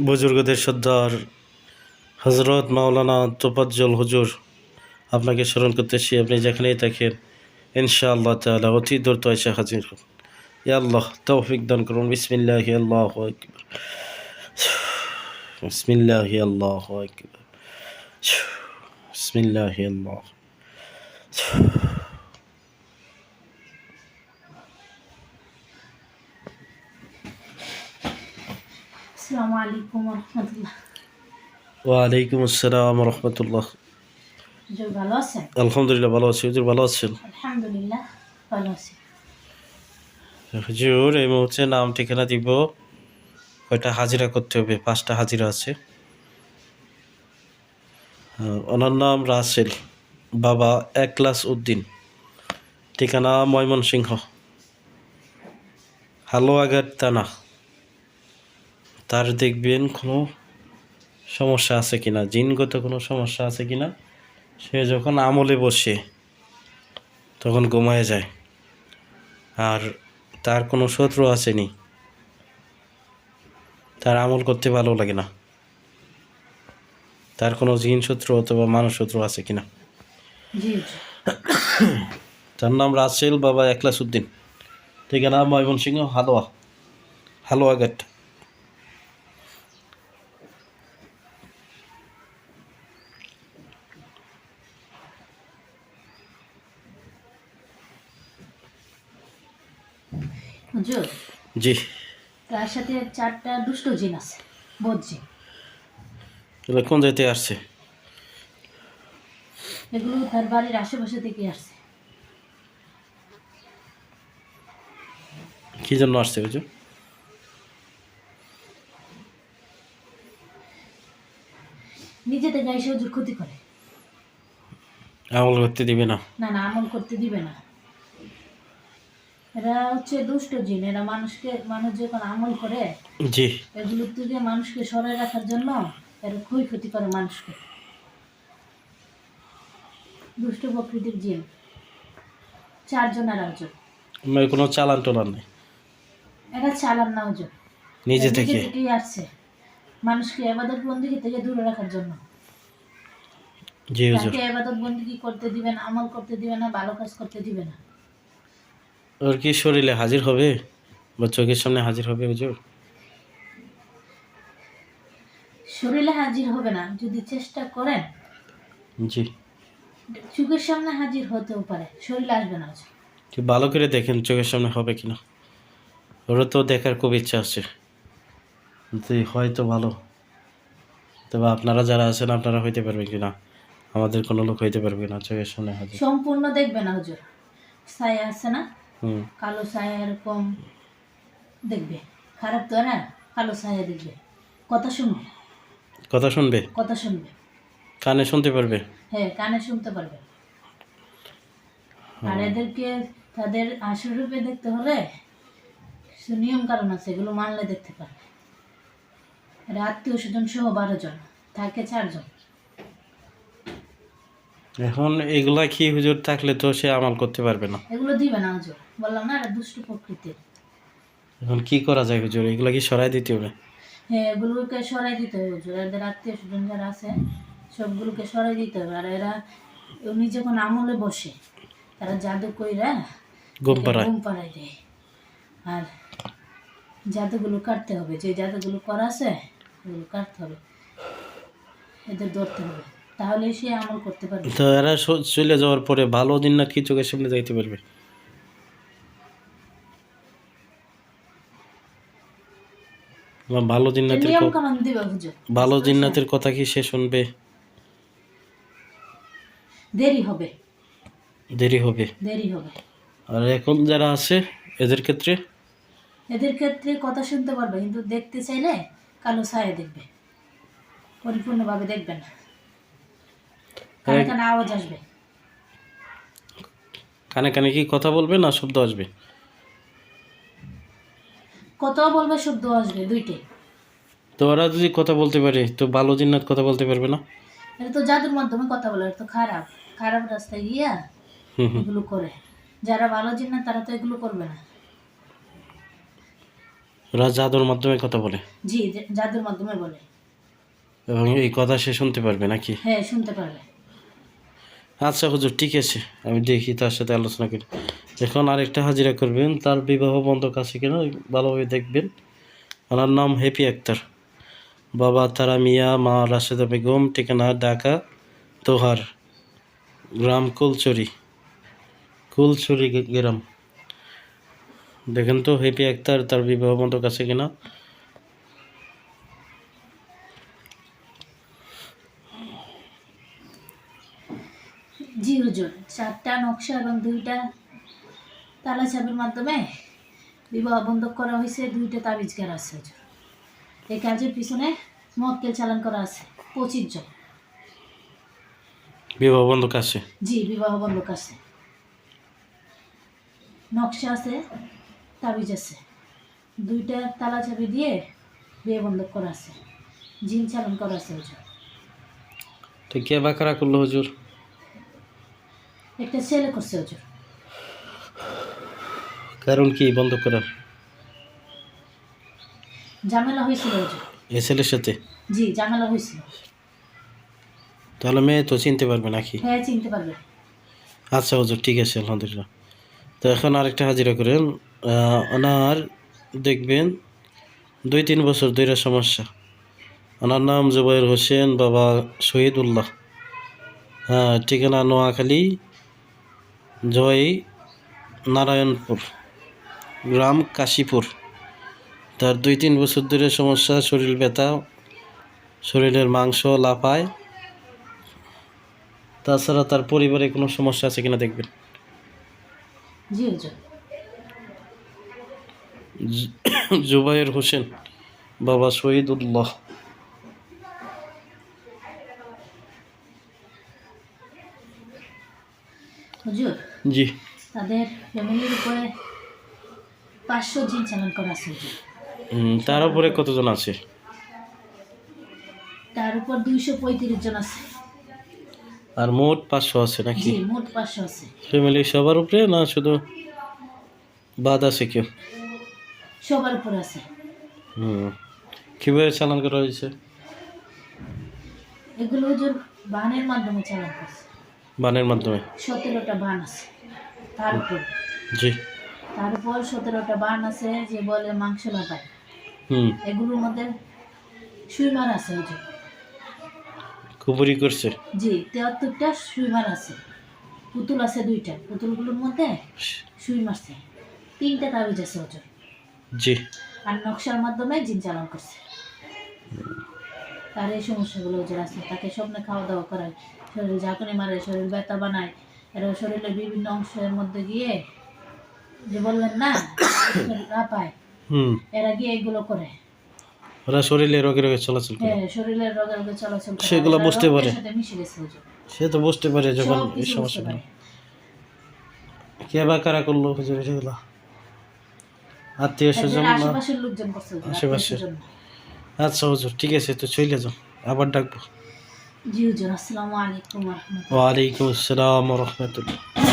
বুজুর্গদের সর্দার হজরত মাওলানা তোপাজ্জল হুজুর, আপনাকে স্মরণ করতেছি, আপনি যেখানেই থাকেন, ইনশাআল্লাহ তাআলা অতি দ্রুত এসে হাজির হন। ইয়া আল্লাহ, তৌফিক দান করুন। বিসমিল্লাহি আল্লাহু আকবার। বিসমিল্লাহি আল্লাহু আকবার। বিসমিল্লাহি আল্লাহ। আসসালামু আলাইকুম রহমতুল্লাহ। ওয়ালাইকুম আসসালাম রহমতুল্লাহ। ভালো আছেন? আলহামদুলিল্লাহ ভালো আছি। হুজুর ভালো আছেন? আলহামদুলিল্লাহ ভালো আছি। হুজুর এই মুহূর্তে নাম ঠিকানা দিব। কয়টা হাজিরা করতে হবে? পাঁচটা হাজিরা আছে। ওনার নাম রাসেল। বাবা একলাস উদ্দিন। ঠিকানা ময়মনসিংহ। হালুয়াঘাট থানা। তার দেখবেন কোনো সমস্যা আছে কিনা জিনগত কোনো সমস্যা আছে কিনা সে যখন আমলে বসে তখন ঘুমায় যায়। আর তার কোনো শত্রু আসেনি। তার আমল করতে ভালো লাগে না। তার কোনো জিন শত্রু অথবা মানুষ শত্রু আছে কিনা। তার নাম রাসেল বাবা একলাস উদ্দিন ঠিকানা ময়মনসিংহ হালুয়া। হালুয়া হুজুর জি। তার সাথে চারটা দুষ্ট জিন আছে বোধ জিন। এগুলো কোন জায়গাতে আসছে? এগুলো তার বাড়ির আশেপাশে থেকে আসছে। কী জন্য আসছে হুজুর? নিজে থেকে এসে হুজুর ক্ষতি করে। আমল করতে দিবে না। না না আমল করতে দিবে না। এরা হচ্ছে দুষ্ট জিন এরা মানুষকে মানুষ যখন আমল করে জি। এগুলোর থেকে মানুষকে রাখার জন্য এরা খুবই ক্ষতি করে মানুষকে। দুষ্ট প্রকৃতির জিন। চারজনের আমার কোনো চালান টালান নেই? এরা চালান না ওজন নিজে থেকে? থেকেই আসছে। মানুষকে এবাদত বন্দিগি থেকে দূরে রাখার জন্য। জি এবাদত বন্দিগি করতে দিবে না আমল করতে দিবে না ভালো কাজ করতে দিবে না। ওর কি শরীরে হাজির হবে? বা চোখের সামনে হাজির হবে হুজুর? শরীরে হাজির হবে না যদি চেষ্টা করেন। জি। চোখের সামনে হাজির হতেও পারে শরীরে আসবে না কি ভালো করে দেখেন চোখের সামনে হবে কিনা। ওরও তো দেখার খুব ইচ্ছা আছে। যদি হয়তো ভালো। তবে আপনারা যারা আছেন আপনারা হইতে পারবেন কিনা? আমাদের কোনো লোক হইতে পারবে না চোখের সামনে হাজির। সম্পূর্ণ দেখবে না হুজুর। ছায়া আছে না? কালো ছায়া এরকম দেখবে। খারাপ তো না কালো ছায়া দেখবে। কথা শুনবে। কথা শুনবে? কথা শুনবে। কানে শুনতে পারবে? হ্যাঁ কানে শুনতে পারবে। আর এদেরকে তাদের আসল রূপে দেখতে হলে কিছু নিয়ম কারণ আছে এগুলো মানলে দেখতে পারবে। আত্মীয় স্বজন সহ বারো জন থাকে চারজন। এখন এগুলা কি হুজুর থাকলে তো সে আমাল করতে পারবে না। এগুলো দিবে না হুজুর। বললাম না এরা দুষ্ট প্রকৃতির। এখন কি করা যায় হুজুর? এগুলা কি সরাই দিতে হবে? হ্যাঁ এগুলোকে সরাই দিতে হবে হুজুর। এদের আত্মীয় স্বজন যারা আছে সবগুলোকে সরাই দিতে হবে। আর এরা উনি যখন আমলে বসে তারা জাদু কইরা ঘুম পাড়ায়। ঘুম পাড়ায় দেয়। আর জাদুগুলো কাটতে হবে। যে জাদুগুলো করা আছে ওগুলো কাটতে হবে। এদের ধরতে হবে। তাহলে সে আমল করতে পারবে। তো এরা চলে যাওয়ার পরে ভালো কি চোখের সামনে যাইতে পারবে? ভালো জিন্নাতের ভালো জিন্নাতের কথা কি সে শুনবে? দেরি হবে। দেরি হবে। দেরি হবে। আর এখন যারা আছে এদের ক্ষেত্রে? এদের ক্ষেত্রে কথা শুনতে পারবে কিন্তু দেখতে চাইলে কালো ছায়া দেখবে। পরিপূর্ণভাবে দেখবে না। কানে কানে আওয়াজ আসবে। কানে কানে কি কথা বলবে না শব্দ আসবে? কথাও বলবে শব্দ আসবে দুইটাই। তো ওরা যদি কথা বলতে পারে তো ভালো জিন্নাত কথা বলতে পারবে না? এটা তো জাদুর মাধ্যমে কথা বলে এটা তো খারাপ। খারাপ রাস্তায় গিয়া এগুলো করে। যারা ভালো জিন না তারা তো এগুলো করবে না। ওরা জাদুর মাধ্যমে কথা বলে? জি জাদুর মাধ্যমে বলে। এবং এই কথা সে শুনতে পারবে নাকি? হ্যাঁ শুনতে পারবে। আচ্ছা হুজুর, ঠিক আছে। আমি দেখি, তার সাথে আলোচনা করি। এখন আরেকটা হাজিরা করবেন, তার বিবাহ বন্ধক আছে কিনা ভালোভাবে দেখবেন। ওনার নাম হ্যাপি আক্তার। বাবা তারা মিয়া মা রাশেদা বেগম ঠিকানা ঢাকা তোহার গ্রাম কুলচুরি। কুলচুরি গ্রাম। দেখেন তো হ্যাপি আক্তার, তার বিবাহ বন্ধক আছে কিনা। জি হুজুর চারটা নকশা এবং দুইটা তালা চাবির মাধ্যমে বিবাহ বন্ধক করা হয়েছে দুইটা তাবিজ করা আছে। এই কাজের পিছনে মক্কেল চালান করা আছে পঁচিশ জন। বিবাহ বন্ধক আছে? জি বিবাহ বন্ধক আছে। নকশা আছে তাবিজ আছে। দুইটা তালা চাবি দিয়ে বিয়ে বন্ধক করা আছে। জিন চালান করা আছে হুজুর। তো কে বাকারা করল হুজুর? একটা ছেলে করছে হুজুর। কারণ কি বন্ধ করার ঝামেলা হয়েছিল এ ছেলের সাথে? জি ঝামেলা হয়েছিল। তাহলে মেয়ে তো চিনতে পারবে নাকি? হ্যাঁ চিনতে পারবে। আচ্ছা হুজুর ঠিক আছে আলহামদুলিল্লাহ। তো এখন আরেকটা হাজিরা করেন। ওনার দেখবেন দুই তিন বছর দুইটা সমস্যা। ওনার নাম জুবাইর হোসেন বাবা শহীদুল্লাহ। হ্যাঁ ঠিকানা নোয়াখালী জয় নারায়ণপুর গ্রাম কাশীপুর। তার দুই তিন বছর ধরে সমস্যা শরীর ব্যথা শরীরের মাংস লাফায়। তাছাড়া তার পরিবারে কোনো সমস্যা আছে কিনা দেখবেন? জুবাইর হোসেন বাবা শহীদুল্লাহ। হুজুর জি। তাদের ফ্যামিলির উপরে পাঁচশো জিন চালান করা আছে হুজুর। তার উপরে কতজন আছে? তার উপর দুইশো পঁয়ত্রিশ জন আছে। আর মোট পাঁচশো আছে নাকি? জি মোট পাঁচশো আছে। ফ্যামিলি সবার উপরে না শুধু বাদ আছে কেউ? সবার উপরে আছে। হুম। কীভাবে চালান করা হয়েছে? এগুলো হুজুর বানের মাধ্যমে চালান করছে। বানের মাধ্যমে? সতেরোটা বান আছে তার উপর। জি। তার উপর সতেরোটা বান আছে যে বলে মাংস লাগায় হুম। এগুলোর মধ্যে সুইমার আছে হুজুর কুপুরি করছে? জি তেহাত্তরটা সুইমার আছে। পুতুল আছে দুইটা পুতুলগুলোর মধ্যে সুই মারছে তিনটা তাবিজ আছে হুজুর জি। আর নকশার মাধ্যমে জিন চালান করছে। তার এই সমস্যাগুলো হুজুর আছে তাকে স্বপ্নে খাওয়া দাওয়া করায় শরীর ঝাঁকুনি মারে শরীর ব্যথা বানায় এরা শরীরের বিভিন্ন অংশের মধ্যে গিয়ে যে বললেন না পায় হুম। এরা গিয়ে এগুলো করে। ওরা শরীরে রোগে রোগে চলাচল করে। হ্যাঁ শরীরের রোগে রোগে চলাচল করে। সেগুলো বুঝতে পারে। সে তো বুঝতে পারে যখন এই কে বা কারা করল হুজুর সেগুলো আত্মীয় স্বজন এদের আশেপাশের লোকজন করছে আশেপাশের। আচ্ছা হুজুর ঠিক আছে তো চলে যাও। আবার ডাকবো। জি হুজুর আসসালামু আলাইকুম রহমতুল্লাহ ওয়ালাইকুম আসসালাম রহমতুল্লাহ